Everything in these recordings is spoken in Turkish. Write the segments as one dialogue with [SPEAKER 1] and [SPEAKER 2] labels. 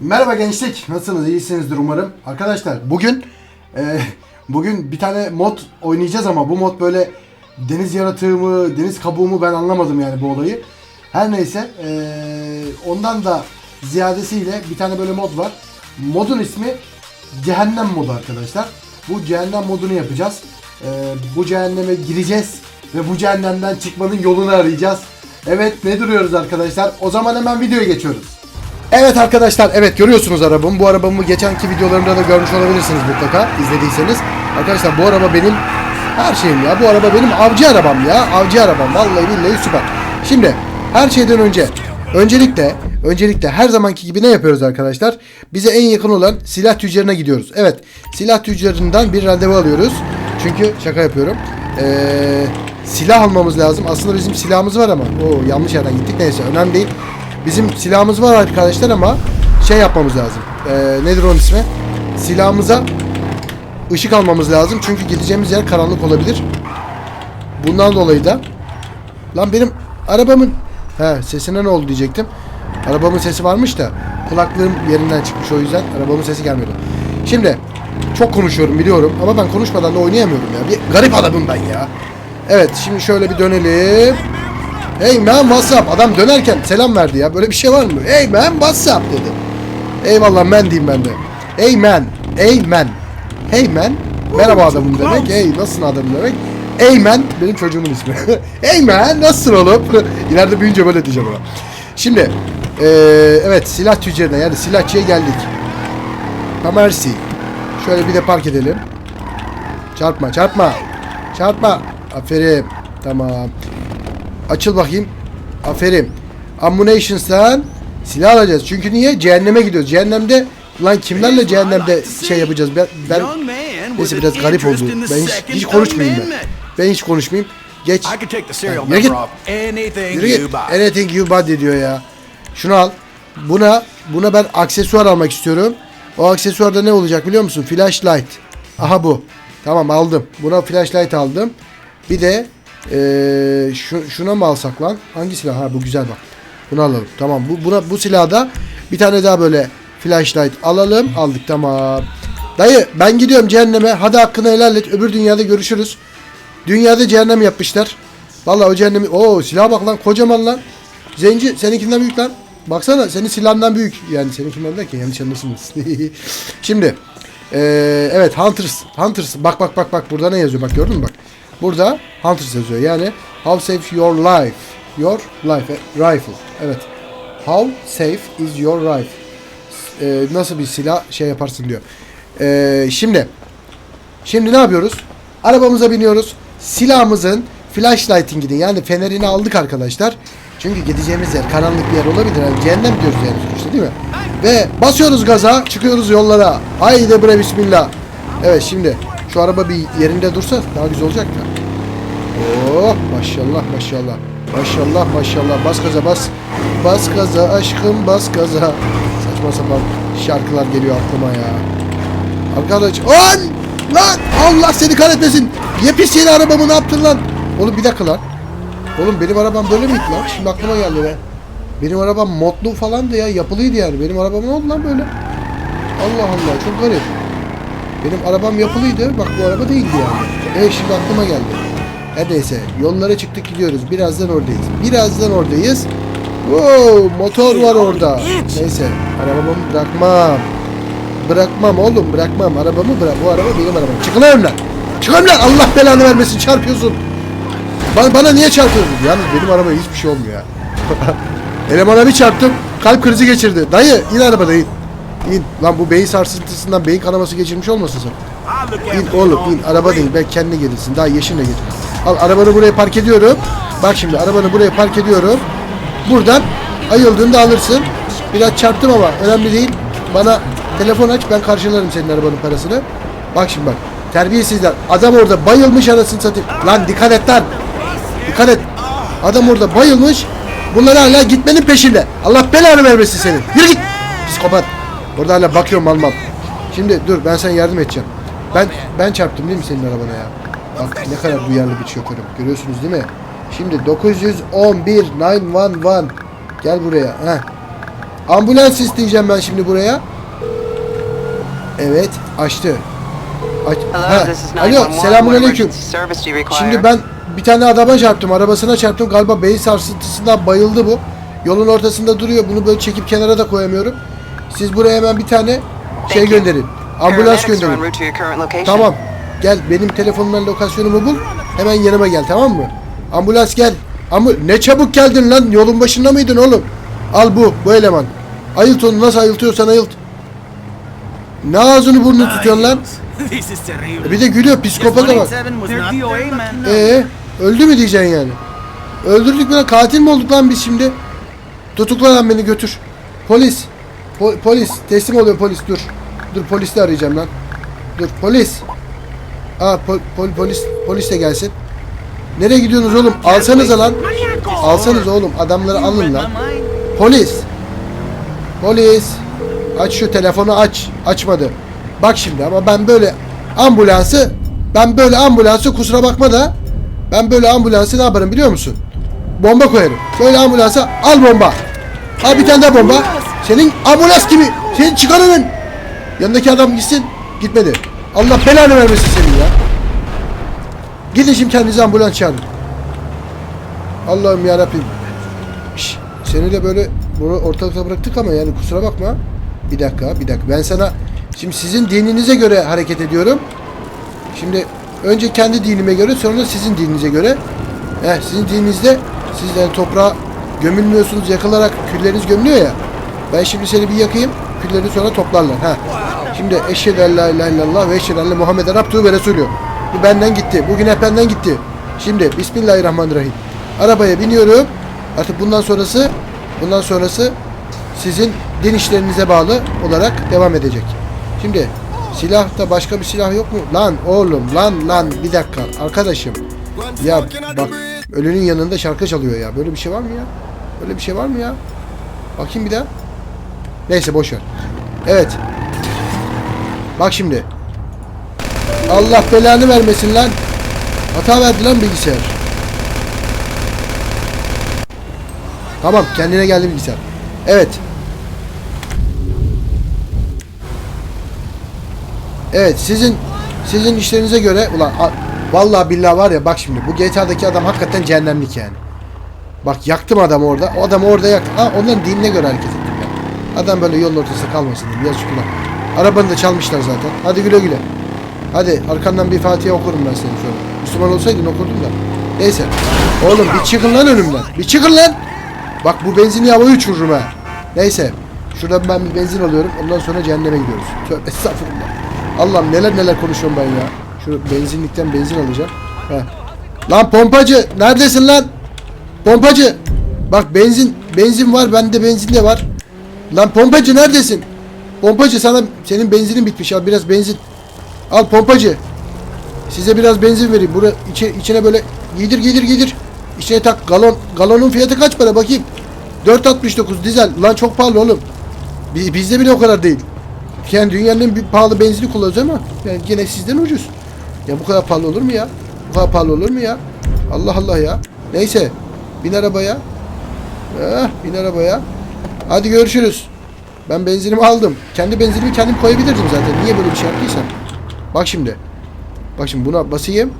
[SPEAKER 1] Merhaba gençlik. Nasılsınız? İyisinizdir umarım. Arkadaşlar bugün e, bugün bir tane mod oynayacağız ama bu mod böyle deniz yaratığı mı, deniz kabuğu mu ben anlamadım yani bu olayı. Her neyse e, ondan da ziyadesiyle bir tane böyle mod var. Modun ismi Cehennem modu arkadaşlar. Bu cehennem modunu yapacağız. E, bu cehenneme gireceğiz ve bu cehennemden çıkmanın yolunu arayacağız. Evet ne duruyoruz arkadaşlar? O zaman hemen videoya geçiyoruz. Evet arkadaşlar evet görüyorsunuz arabamı. Bu arabamı geçenki videolarımda da görmüş olabilirsiniz mutlaka izlediyseniz. Arkadaşlar bu araba benim her şeyim ya. Bu araba benim avcı arabam ya. Avcı arabam. Vallahi billahi süper. Şimdi her şeyden önce öncelikle öncelikle her zamanki gibi ne yapıyoruz arkadaşlar? Bize en yakın olan silah tüccarına gidiyoruz. Evet silah tüccarından bir randevu alıyoruz. Çünkü şaka yapıyorum. Ee, silah almamız lazım. Aslında bizim silahımız var ama. o yanlış yerden gittik. Neyse önemli değil. Bizim silahımız var arkadaşlar ama şey yapmamız lazım. Ee, nedir onun ismi? Silahımıza ışık almamız lazım. Çünkü gideceğimiz yer karanlık olabilir. Bundan dolayı da lan benim arabamın he sesine ne oldu diyecektim. Arabamın sesi varmış da kulaklığım yerinden çıkmış o yüzden arabamın sesi gelmiyordu. Şimdi çok konuşuyorum biliyorum ama ben konuşmadan da oynayamıyorum ya. Bir garip adamım ben ya. Evet şimdi şöyle bir dönelim. Hey man what's up? Adam dönerken selam verdi ya. Böyle bir şey var mı? Hey man what's up dedi. Eyvallah man diyeyim ben de. Hey man. Hey man. Hey man. Merhaba adamım demek. Hey nasılsın adamım demek. Hey man. Benim çocuğumun ismi. hey man nasılsın oğlum? İleride büyüyünce böyle diyeceğim ona. Şimdi. eee, evet silah tüccarına yani silahçıya geldik. Tamersi. Şöyle bir de park edelim. Çarpma çarpma. Çarpma. Aferin. Tamam. Açıl bakayım. Aferin. Ammunitions'tan silah alacağız. Çünkü niye? Cehenneme gidiyoruz. Cehennemde lan kimlerle cehennemde şey yapacağız? Ben, ben neyse biraz garip oldu. Ben hiç, hiç konuşmayayım ben. Ben hiç konuşmayayım. Geç. Yürü git. Yürü git. Anything you buy diyor ya. Şunu al. Buna buna ben aksesuar almak istiyorum. O aksesuarda ne olacak biliyor musun? Flashlight. Aha bu. Tamam aldım. Buna flashlight aldım. Bir de eee şu, şuna mı alsak lan? Hangi silah? Ha bu güzel bak. Bunu alalım. Tamam. Bu buna bu silahda bir tane daha böyle flashlight alalım. Aldık tamam. Dayı ben gidiyorum cehenneme. Hadi hakkını helal et. Öbür dünyada görüşürüz. Dünyada cehennem yapmışlar. Vallahi o cehennemi... Oo silaha bak lan kocaman lan. Zenci seninkinden büyük lan. Baksana senin silahından büyük. Yani seninkinden derken yanlış anlaşılmaz. Şimdi eee, evet Hunters. Hunters. Bak bak bak bak burada ne yazıyor bak gördün mü bak. Burada Hunters yazıyor. Yani how safe your life. Your life. eh, Rifle. Evet. How safe is your rifle? Eee, nasıl bir silah şey yaparsın diyor. Eee, şimdi Şimdi ne yapıyoruz? Arabamıza biniyoruz. Silahımızın flashlight'ini yani fenerini aldık arkadaşlar. Çünkü gideceğimiz yer karanlık bir yer olabilir. Yani cehennem diyoruz yani sonuçta değil mi? Ve basıyoruz gaza, çıkıyoruz yollara. Haydi bre bismillah. Evet şimdi şu araba bir yerinde dursa daha güzel olacak da. Oh maşallah maşallah. Maşallah maşallah. Bas gaza bas. Bas gaza aşkım bas gaza. Saçma sapan şarkılar geliyor aklıma ya. Arkadaş lan lan Allah seni kahretmesin. Yepis yeni arabamı ne yaptın lan? Oğlum bir dakika lan. Oğlum benim arabam böyle miydi lan? Şimdi aklıma geldi be. Benim arabam modlu falandı ya yapılıydı yani. Benim arabam ne oldu lan böyle? Allah Allah çok garip. Benim arabam yapılıydı. Bak bu araba değildi yani. Evet şimdi aklıma geldi. Her neyse yollara çıktık gidiyoruz. Birazdan oradayız. Birazdan oradayız. Wow, motor var orada. Neyse arabamı bırakmam. Bırakmam oğlum bırakmam. Arabamı bırak. Bu araba benim arabam. Çıkın lan önümden. Çıkın önümden. Allah belanı vermesin. Çarpıyorsun. Bana, bana niye çarpıyorsun? Yalnız benim arabaya hiçbir şey olmuyor ya. Elemana bir çarptım. Kalp krizi geçirdi. Dayı in arabada in. İn. Lan bu beyin sarsıntısından beyin kanaması geçirmiş olmasın sen? İn oğlum in. Araba değil. Ben kendi gelirsin. Daha yeşinle git. Al arabanı buraya park ediyorum. Bak şimdi arabanı buraya park ediyorum. Buradan ayıldığında alırsın. Biraz çarptım ama önemli değil. Bana telefon aç ben karşılarım senin arabanın parasını. Bak şimdi bak. Terbiyesizler. Adam orada bayılmış anasını satayım. Lan dikkat et lan. Dikkat et. Adam orada bayılmış. Bunlar hala gitmenin peşinde. Allah belanı vermesin senin. Yürü git. Psikopat. Orada hala bakıyorum mal mal. Şimdi dur ben sana yardım edeceğim. Ben ben çarptım değil mi senin arabana ya? Bak ne kadar duyarlı bir şoförüm. Görüyorsunuz değil mi? Şimdi 911 911 gel buraya. Heh. Ambulans isteyeceğim ben şimdi buraya. Evet açtı. Aç. Ha, Alo
[SPEAKER 2] 911.
[SPEAKER 1] selamun
[SPEAKER 2] What
[SPEAKER 1] aleyküm.
[SPEAKER 2] emergency service do you require?
[SPEAKER 1] Şimdi ben bir tane adama çarptım. Arabasına çarptım. Galiba beyin sarsıntısından bayıldı bu. Yolun ortasında duruyor. Bunu böyle çekip kenara da koyamıyorum. Siz buraya hemen bir tane şey gönderin. Ambulans gönderin. Tamam. Gel benim telefonumdan lokasyonumu bul. Hemen yanıma gel tamam mı? Ambulans gel. Ama ne çabuk geldin lan. Yolun başında mıydın oğlum? Al bu. Bu eleman. Ayılt onu nasıl ayıltıyorsan ayılt. Ne ağzını burnunu tutuyorsun lan? E Bir de gülüyor psikopata bak. Ee, öldü mü diyeceksin yani? Öldürdük lan? Katil mi olduk lan biz şimdi? Tutukla lan beni götür. Polis. Po- polis. Teslim oluyor polis dur. Dur polisi arayacağım lan. Dur polis. Aa pol- pol- polis polis de gelsin. Nereye gidiyorsunuz oğlum? Alsanıza lan. Alsanız oğlum. Adamları alın lan. Polis. Polis. Aç şu telefonu aç. Açmadı. Bak şimdi ama ben böyle ambulansı ben böyle ambulansı kusura bakma da ben böyle ambulansı ne yaparım biliyor musun? Bomba koyarım. Böyle ambulansa al bomba. Al bir tane daha bomba. Senin ambulans gibi. Senin çıkar hemen. Yanındaki adam gitsin. Gitmedi. Allah belanı vermesin senin ya. Gidin şimdi kendinize ambulans çağırın. Allah'ım yarabbim. Seni de böyle ortalıkta bıraktık ama yani kusura bakma. Bir dakika, bir dakika. Ben sana şimdi sizin dininize göre hareket ediyorum. Şimdi önce kendi dinime göre sonra sizin dininize göre. Heh, sizin dininizde siz yani toprağa gömülmüyorsunuz yakılarak külleriniz gömülüyor ya. Ben şimdi seni bir yakayım. Küllerini sonra toplarlar. Ha. Şimdi eşhedü en la ilahe illallah ve eşhedü enne Muhammeden abduhu ve resulü. Bu benden gitti. Bugün hep benden gitti. Şimdi Bismillahirrahmanirrahim. Arabaya biniyorum. Artık bundan sonrası bundan sonrası sizin din işlerinize bağlı olarak devam edecek. Şimdi silahta başka bir silah yok mu? Lan oğlum lan lan bir dakika arkadaşım. Ya bak ölünün yanında şarkı çalıyor ya. Böyle bir şey var mı ya? Böyle bir şey var mı ya? Bakayım bir daha. Neyse boş ver. Evet. Bak şimdi. Allah belanı vermesin lan. Hata verdi lan bilgisayar. Tamam kendine geldi bilgisayar. Evet. Evet sizin sizin işlerinize göre ulan a- vallahi billahi var ya bak şimdi bu GTA'daki adam hakikaten cehennemlik yani. Bak yaktım adamı orada. O adamı orada yaktım. Ha onların dinine göre hareket ettim ya. Adam böyle yolun ortasında kalmasın dedim. Yazık ulan. Arabanı da çalmışlar zaten. Hadi güle güle. Hadi arkandan bir Fatiha okurum ben senin sonra. Müslüman olsaydın okurdum da. Neyse. Oğlum bir çıkın lan önümden. Bir çıkın lan. Bak bu benzini havaya uçururum ha. Neyse. Şuradan ben bir benzin alıyorum. Ondan sonra cehenneme gidiyoruz. Tövbe estağfurullah. Allah'ım neler neler konuşuyorum ben ya. Şu benzinlikten benzin alacağım. Heh. Lan pompacı neredesin lan? Pompacı. Bak benzin benzin var bende benzin de var. Lan pompacı neredesin? Pompacı sana senin benzinin bitmiş al biraz benzin. Al pompacı. Size biraz benzin vereyim. Bura içe, içine böyle giydir giydir giydir. İçine tak galon. Galonun fiyatı kaç para bakayım. 4.69 dizel. Lan çok pahalı oğlum. Bi- Bizde bile o kadar değil. Yani dünyanın en pahalı benzini kullanıyoruz ama yani gene sizden ucuz. Ya bu kadar pahalı olur mu ya? Bu kadar pahalı olur mu ya? Allah Allah ya. Neyse. Bin arabaya. Eh, bin arabaya. Hadi görüşürüz. Ben benzinimi aldım. Kendi benzinimi kendim koyabilirdim zaten. Niye böyle bir şey yaptıysam? Bak şimdi. Bak şimdi buna basayım.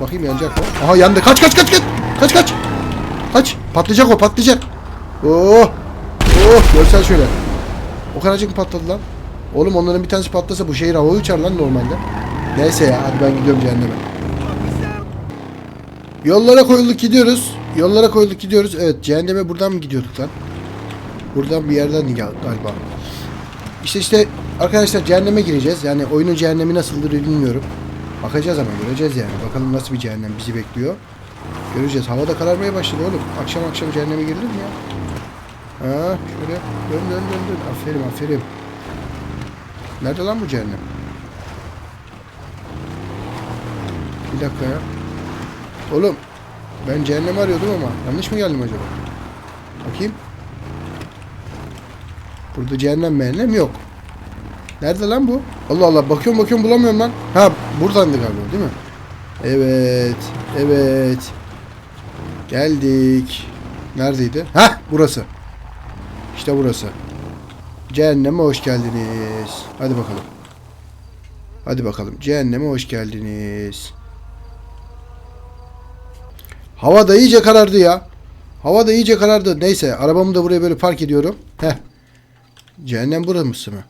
[SPEAKER 1] Bakayım yanacak mı? Aha yandı. Kaç kaç kaç kaç. Kaç kaç. Kaç. Patlayacak o patlayacak. Oh. Oh görsel şöyle. O kadarcık mı patladı lan? Oğlum onların bir tanesi patlasa bu şehir havaya uçar lan normalde. Neyse ya hadi ben gidiyorum cehenneme. Yollara koyulduk gidiyoruz. Yollara koyulduk gidiyoruz. Evet cehenneme buradan mı gidiyorduk lan? Buradan bir yerden gal- galiba. İşte işte arkadaşlar cehenneme gireceğiz. Yani oyunun cehennemi nasıldır bilmiyorum. Bakacağız ama göreceğiz yani. Bakalım nasıl bir cehennem bizi bekliyor. Göreceğiz. Hava da kararmaya başladı oğlum. Akşam akşam cehenneme girilir mi ya? Ha şöyle dön dön dön dön. Aferin aferin. Nerede lan bu cehennem? Bir dakika ya. Oğlum ben cehennem arıyordum ama yanlış mı geldim acaba? Bakayım. Burada cehennem mehennem yok. Nerede lan bu? Allah Allah bakıyorum bakıyorum bulamıyorum lan. Ha buradandı galiba değil mi? Evet. Evet. Geldik. Neredeydi? Ha burası. İşte burası. Cehenneme hoş geldiniz. Hadi bakalım. Hadi bakalım. Cehenneme hoş geldiniz. Hava da iyice karardı ya. Hava da iyice karardı. Neyse arabamı da buraya böyle park ediyorum. Heh. Cehennem burası mı?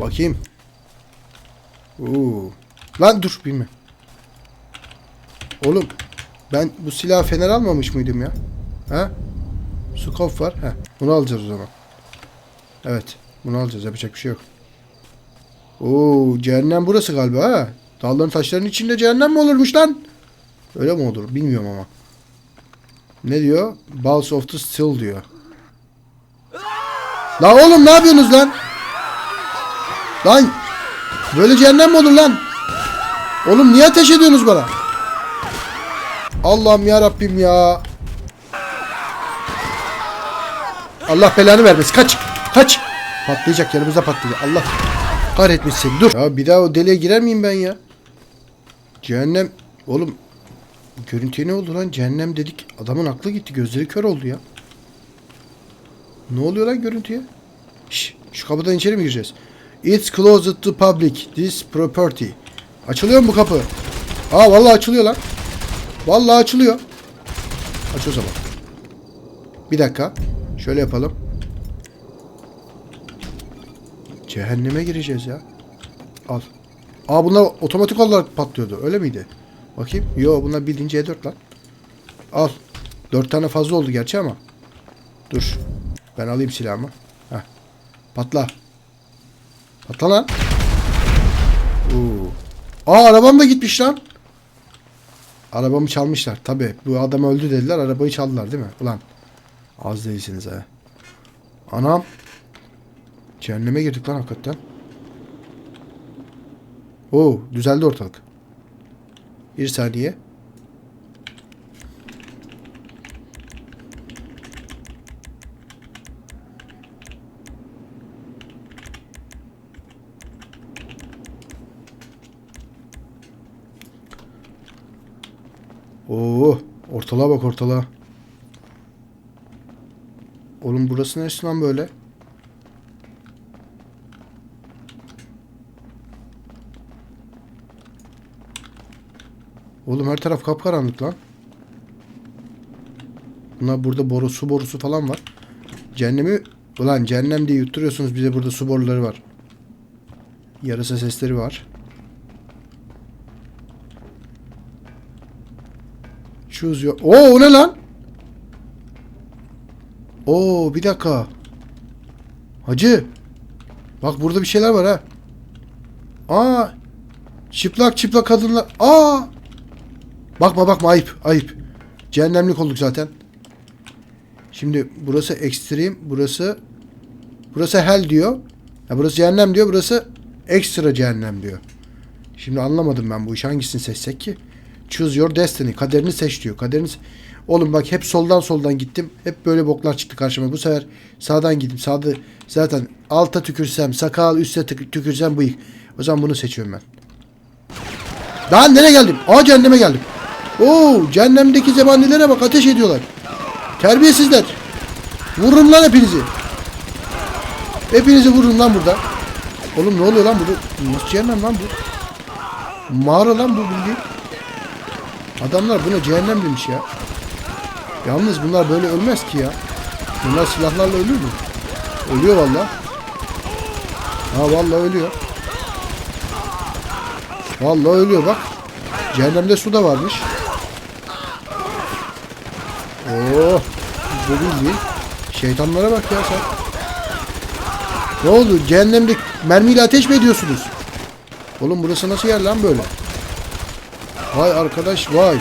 [SPEAKER 1] Bakayım. Oo. Lan dur bilme. Oğlum ben bu silah fener almamış mıydım ya? Ha? Scope var. Heh. Bunu alacağız o zaman. Evet. Bunu alacağız. Yapacak bir şey yok. Oo, cehennem burası galiba ha. Dağların taşların içinde cehennem mi olurmuş lan? Öyle mi olur? Bilmiyorum ama. Ne diyor? Balls of the Still diyor. La oğlum ne yapıyorsunuz lan? Lan böyle cehennem mi olur lan? Oğlum niye ateş ediyorsunuz bana? Allah'ım ya Rabbim ya. Allah belanı vermesin. Kaç. Kaç. Patlayacak yanımızda patlayacak. Allah kahretmesin. Dur. Ya bir daha o deliğe girer miyim ben ya? Cehennem. Oğlum. Görüntüye ne oldu lan? Cehennem dedik. Adamın aklı gitti. Gözleri kör oldu ya. Ne oluyor lan görüntüye? Şş, şu kapıdan içeri mi gireceğiz? It's closed to public. This property. Açılıyor mu bu kapı? Aa vallahi açılıyor lan. Vallahi açılıyor. Aç o zaman. Bir dakika. Şöyle yapalım. Cehenneme gireceğiz ya. Al. Aa bunlar otomatik olarak patlıyordu. Öyle miydi? Bakayım. Yo bunlar bildiğin C4 lan. Al. Dört tane fazla oldu gerçi ama. Dur. Ben alayım silahımı. Heh. Patla. Patla lan. Oo. Aa arabam da gitmiş lan. Arabamı çalmışlar. Tabi bu adam öldü dediler. Arabayı çaldılar değil mi? Ulan. Az değilsiniz ha. Anam. Cehenneme girdik lan hakikaten. Oo düzeldi ortalık. Bir saniye. Oo, ortalığa bak ortalığa. Oğlum burası neresi lan böyle? Oğlum her taraf kapkaranlık lan. Bunlar burada boru, su borusu falan var. Cehennemi... Ulan cehennem diye yutturuyorsunuz bize burada su boruları var. Yarasa sesleri var. Your... Oo o ne lan? Oo bir dakika. Hacı. Bak burada bir şeyler var ha. Aa. Çıplak çıplak kadınlar. Aa. Bakma bakma ayıp ayıp. Cehennemlik olduk zaten. Şimdi burası extreme, burası burası hell diyor. Ya burası cehennem diyor, burası ekstra cehennem diyor. Şimdi anlamadım ben bu işi hangisini seçsek ki? Choose your destiny. Kaderini seç diyor. Kaderini se- Oğlum bak hep soldan soldan gittim. Hep böyle boklar çıktı karşıma. Bu sefer sağdan gittim. Sağda zaten alta tükürsem sakal, üstte tük- tükürsem bıyık. O zaman bunu seçiyorum ben. Daha nereye geldim? Aa cehenneme geldim. Oo cehennemdeki zebanilere bak ateş ediyorlar. Terbiyesizler. Vururum lan hepinizi. Hepinizi vururum lan burada. Oğlum ne oluyor lan burada? Nasıl cehennem lan bu? Mağara lan bu bildiğin. Adamlar buna cehennem demiş ya. Yalnız bunlar böyle ölmez ki ya. Bunlar silahlarla ölür mü? Ölüyor valla. Ha valla ölüyor. Valla ölüyor bak. Cehennemde su da varmış. Oo, bu bildiğin. Şeytanlara bak ya sen. Ne oldu? Cehennemde mermiyle ateş mi ediyorsunuz? Oğlum burası nasıl yer lan böyle? Vay arkadaş vay.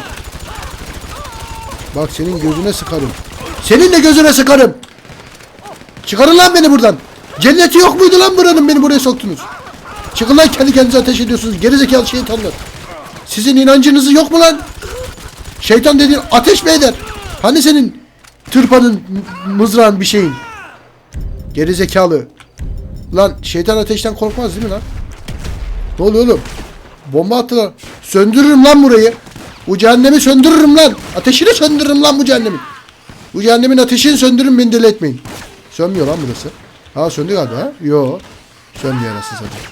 [SPEAKER 1] Bak senin gözüne sıkarım. Senin de gözüne sıkarım. Çıkarın lan beni buradan. Cenneti yok muydu lan buranın beni buraya soktunuz. Çıkın lan kendi kendinize ateş ediyorsunuz. Gerizekalı şeytanlar. Sizin inancınız yok mu lan? Şeytan dediğin ateş mi eder? Hani senin tırpanın, mızrağın bir şeyin? Gerizekalı. Lan şeytan ateşten korkmaz değil mi lan? Ne oluyor oğlum? Bomba attılar. Söndürürüm lan burayı. Bu cehennemi söndürürüm lan. Ateşini söndürürüm lan bu cehennemin. Bu cehennemin ateşini söndürün beni deli. Sönmüyor lan burası. Ha söndü galiba ha? Yo. Sönmüyor nasıl satayım.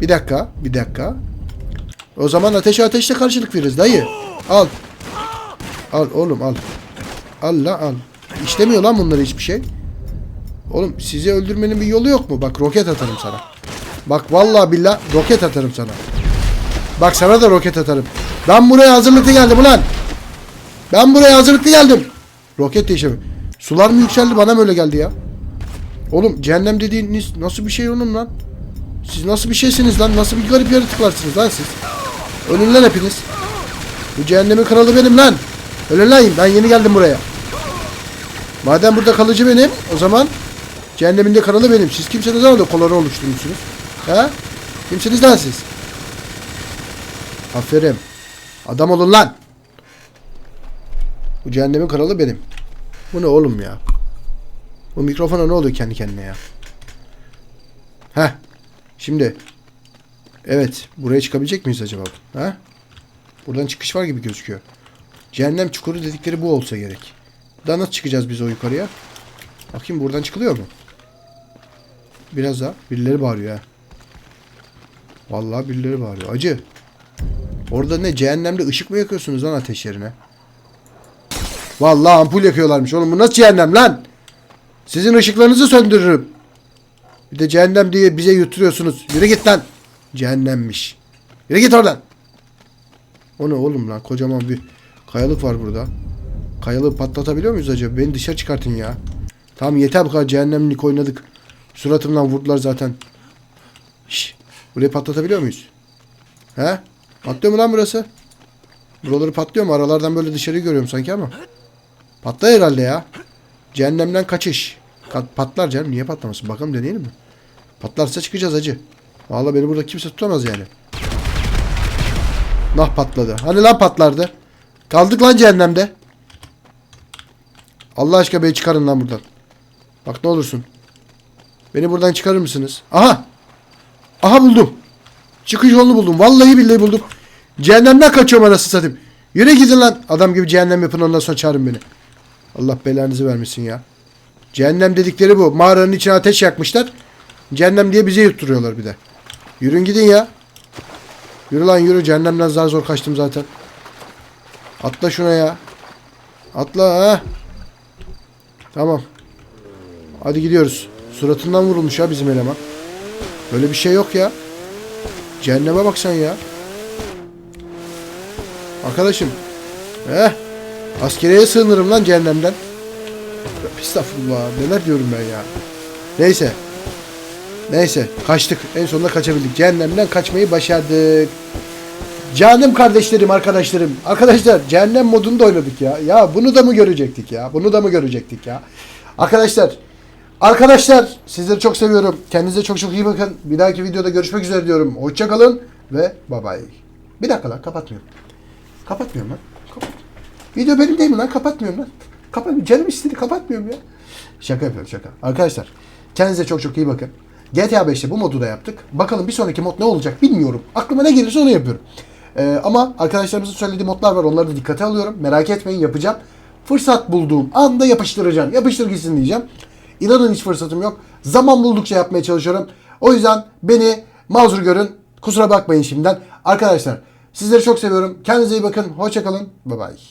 [SPEAKER 1] Bir dakika. Bir dakika. O zaman ateşe ateşle karşılık veririz dayı. Al. Al oğlum al. Al la al. İşlemiyor lan bunları hiçbir şey. Oğlum sizi öldürmenin bir yolu yok mu? Bak roket atarım sana. Bak vallahi billah roket atarım sana. Bak sana da roket atarım. Ben buraya hazırlıklı geldim ulan. Ben buraya hazırlıklı geldim. Roket değişimi. Sular mı yükseldi bana mı öyle geldi ya? Oğlum cehennem dediğiniz nasıl bir şey oğlum lan? Siz nasıl bir şeysiniz lan? Nasıl bir garip yaratıklarsınız lan siz? Ölün lan hepiniz. Bu cehennemin kralı benim lan. Ölün lan ben yeni geldim buraya. Madem burada kalıcı benim o zaman cehennemin de kralı benim. Siz kimsiniz lan da kolonu oluşturmuşsunuz? He? Kimsiniz lan siz? Aferin. Adam olun lan. Bu cehennemin kralı benim. Bu ne oğlum ya? Bu mikrofona ne oluyor kendi kendine ya? Heh. Şimdi. Evet. Buraya çıkabilecek miyiz acaba? Ha? Buradan çıkış var gibi gözüküyor. Cehennem çukuru dedikleri bu olsa gerek. Daha nasıl çıkacağız biz o yukarıya? Bakayım buradan çıkılıyor mu? Biraz daha. Birileri bağırıyor ha. Vallahi birileri bağırıyor. Acı. Orada ne? Cehennemde ışık mı yakıyorsunuz lan ateş yerine? Vallahi ampul yakıyorlarmış. Oğlum bu nasıl cehennem lan? Sizin ışıklarınızı söndürürüm. Bir de cehennem diye bize yutturuyorsunuz. Yürü git lan. Cehennemmiş. Yürü git oradan. O ne oğlum lan? Kocaman bir kayalık var burada. Kayalığı patlatabiliyor muyuz acaba? Beni dışarı çıkartın ya. Tamam yeter bu kadar cehennemlik oynadık. Suratımdan vurdular zaten. Şş, burayı patlatabiliyor muyuz? He? Patlıyor mu lan burası? Buraları patlıyor mu? Aralardan böyle dışarıyı görüyorum sanki ama. Patlar herhalde ya. Cehennemden kaçış. Ka- patlar canım. Niye patlamasın? Bakalım deneyelim mi? Patlarsa çıkacağız acı. Vallahi beni burada kimse tutamaz yani. Nah patladı. Hani lan patlardı? Kaldık lan cehennemde. Allah aşkına beni çıkarın lan buradan. Bak ne olursun. Beni buradan çıkarır mısınız? Aha. Aha buldum. Çıkış yolunu buldum. Vallahi billahi buldum. Cehennemden kaçıyorum anasını satayım. Yürü gidin lan. Adam gibi cehennem yapın ondan sonra çağırın beni. Allah belanızı vermesin ya. Cehennem dedikleri bu. Mağaranın içine ateş yakmışlar. Cehennem diye bize yutturuyorlar bir de. Yürün gidin ya. Yürü lan yürü. Cehennemden zar zor kaçtım zaten. Atla şuna ya. Atla ha. Tamam. Hadi gidiyoruz. Suratından vurulmuş ya bizim eleman. Böyle bir şey yok ya. Cehenneme bak sen ya. Arkadaşım. Eh. Askeriyeye sığınırım lan cehennemden. Estağfurullah. Neler diyorum ben ya. Neyse. Neyse. Kaçtık. En sonunda kaçabildik. Cehennemden kaçmayı başardık. Canım kardeşlerim, arkadaşlarım. Arkadaşlar cehennem modunda oynadık ya. Ya bunu da mı görecektik ya? Bunu da mı görecektik ya? Arkadaşlar, arkadaşlar sizleri çok seviyorum. Kendinize çok çok iyi bakın. Bir dahaki videoda görüşmek üzere diyorum. Hoşça kalın ve bay bay. Bir dakika lan kapatmıyorum. Kapatmıyorum lan. Kapat. Video benim değil mi lan? Kapatmıyorum lan. Kapat. Canım istedi kapatmıyorum ya. Şaka yapıyorum şaka. Arkadaşlar kendinize çok çok iyi bakın. GTA 5'te bu modu da yaptık. Bakalım bir sonraki mod ne olacak bilmiyorum. Aklıma ne gelirse onu yapıyorum. Ee, ama arkadaşlarımızın söylediği modlar var. Onları da dikkate alıyorum. Merak etmeyin yapacağım. Fırsat bulduğum anda yapıştıracağım. Yapıştır gitsin diyeceğim. İnanın hiç fırsatım yok. Zaman buldukça yapmaya çalışıyorum. O yüzden beni mazur görün. Kusura bakmayın şimdiden. Arkadaşlar sizleri çok seviyorum. Kendinize iyi bakın. Hoşçakalın. Bye bye.